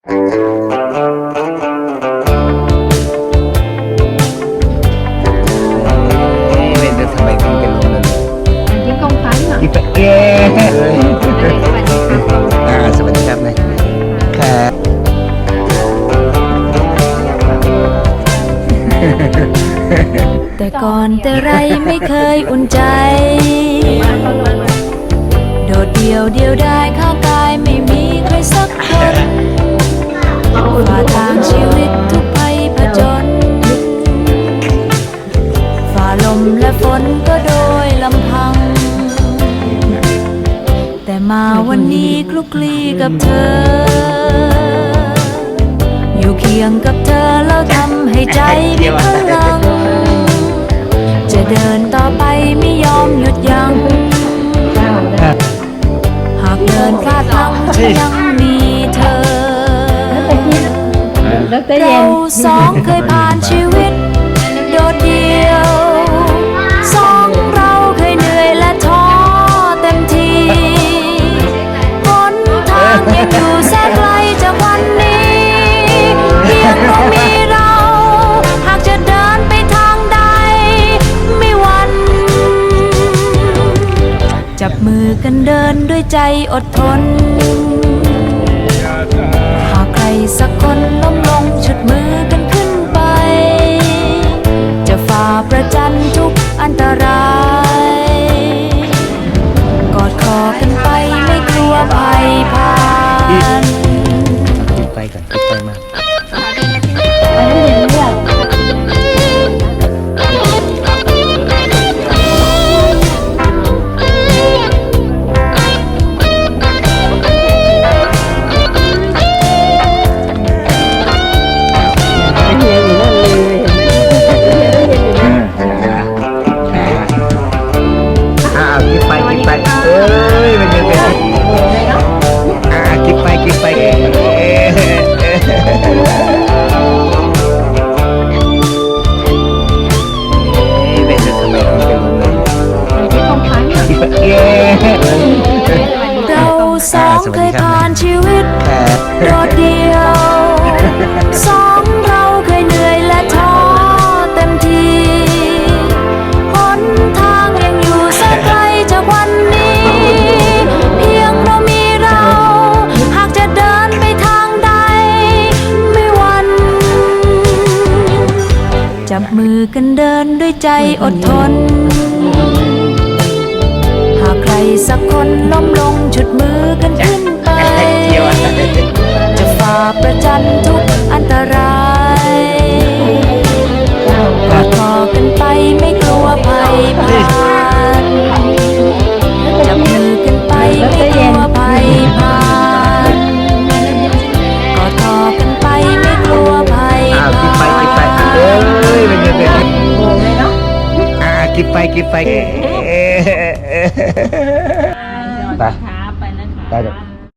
ยิ้มกองฟ้าหน่อยอีปะเอ๊ะอ่าสวัสดีครับนายครับแต่ก่อนแต่ไรไม่เคยอุ่นใจ โดดเดี่ยวเดียวได้ข้างกายไม่มีใครสักคน ฝ่าทางชีวิตทุกภัยผจญฝ่าลมและฝนก็โดยลำพัง แต่มาวันนี้คลุกคลีกับเธอ อยู่เคียงกับเธอแล้วทำให้ใจมีพลัง จะเดินต่อไปไม่ยอมหยุดยัง้งหากเดินพลาดพลั้งฉันยัง แล้วแต่เย็เรานสองเคยผ่านชีวิต โดดเดียว สองเราเคยเหนื่อยและท้อเต็มทีหนทางยังอยู่แสนไกลจากวันนี้เพียงเรามีเรา หากจะเดินไปทางใด ไม่หวัน จับมือกันเดินด้วยใจอดทน หากใครสักคนล้มลง ชุดมือกัน สองเคยผ่านชีวิต โดดเดียว สองเราเคยเหนื่อยและท้อเต็มทีหนทางยังอยู่แสนไกลจากวันนี้ เพียงเรามีเรา หากจะเดินไปทางใด ไม่หวัน จับมือกันเดินด้วยใจอดทน รสักคนล้มลงฉุดมือกันขึ้นไปเกี่ยวอะไรจะฝ่าประจันทุกอันตราย กินไปกินไปเอ๊ะไปนะคะไปนะคะได้เดี๋ยว